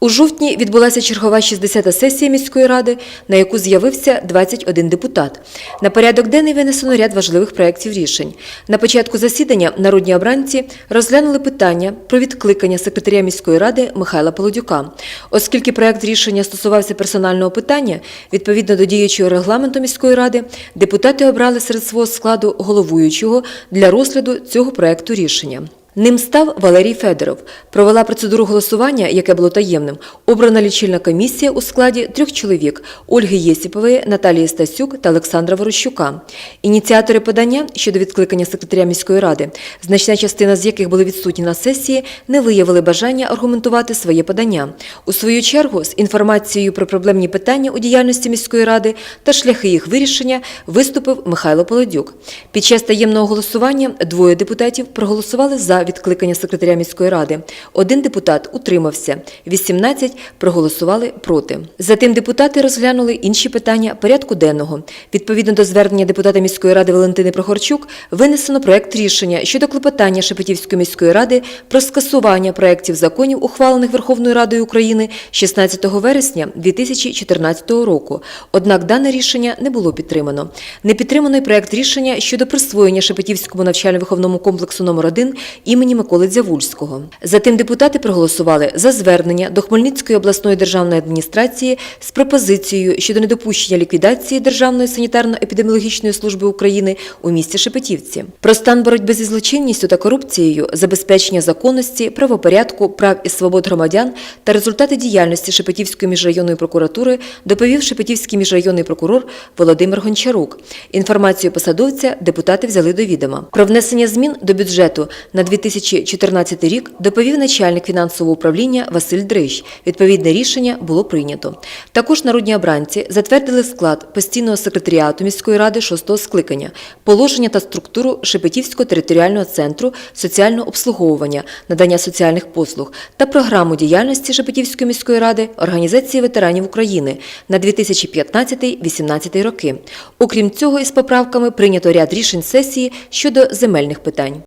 У жовтні відбулася чергова 60-та сесія міської ради, на яку з'явився 21 депутат. На порядок денний винесено ряд важливих проєктів рішень. На початку засідання народні обранці розглянули питання про відкликання секретаря міської ради Михайла Полодюка. Оскільки проєкт рішення стосувався персонального питання, відповідно до діючого регламенту міської ради, депутати обрали серед свого складу головуючого для розгляду цього проєкту рішення. Ним став Валерій Федоров. Провела процедуру голосування, яке було таємним. Обрана лічильна комісія у складі трьох чоловік – Ольги Єсіпової, Наталії Стасюк та Олександра Ворощука. Ініціатори подання щодо відкликання секретаря міської ради, значна частина з яких були відсутні на сесії, не виявили бажання аргументувати своє подання. У свою чергу, з інформацією про проблемні питання у діяльності міської ради та шляхи їх вирішення виступив Михайло Полодюк. Під час таємного голосування двоє депутатів проголосували за відкликання секретаря міської ради. Один депутат утримався, 18 проголосували проти. Затим депутати розглянули інші питання порядку денного. Відповідно до звернення депутата міської ради Валентини Прохорчук, винесено проект рішення щодо клопотання Шепетівської міської ради про скасування проєктів законів, ухвалених Верховною Радою України 16 вересня 2014 року. Однак дане рішення не було підтримано. Не підтримано й проект рішення щодо присвоєння Шепетівському навчально-виховному комплексу номер 1 імені Миколи Дзявульського. Затим депутати проголосували за звернення до Хмельницької обласної державної адміністрації з пропозицією щодо недопущення ліквідації Державної санітарно-епідеміологічної служби України у місті Шепетівці. Про стан боротьби зі злочинністю та корупцією, забезпечення законності, правопорядку, прав і свобод громадян та результати діяльності Шепетівської міжрайонної прокуратури доповів Шепетівський міжрайонний прокурор Володимир Гончарук. Інформацію посадовця депутати взяли до відома. Про внесення змін до бюджету на 2014 рік доповів начальник фінансового управління Василь Дрищ. Відповідне рішення було прийнято. Також народні обранці затвердили склад постійного секретаріату міської ради шостого скликання, положення та структуру Шепетівського територіального центру соціального обслуговування, надання соціальних послуг та програму діяльності Шепетівської міської ради Організації ветеранів України на 2015-2018 роки. Окрім цього, із поправками прийнято ряд рішень сесії щодо земельних питань.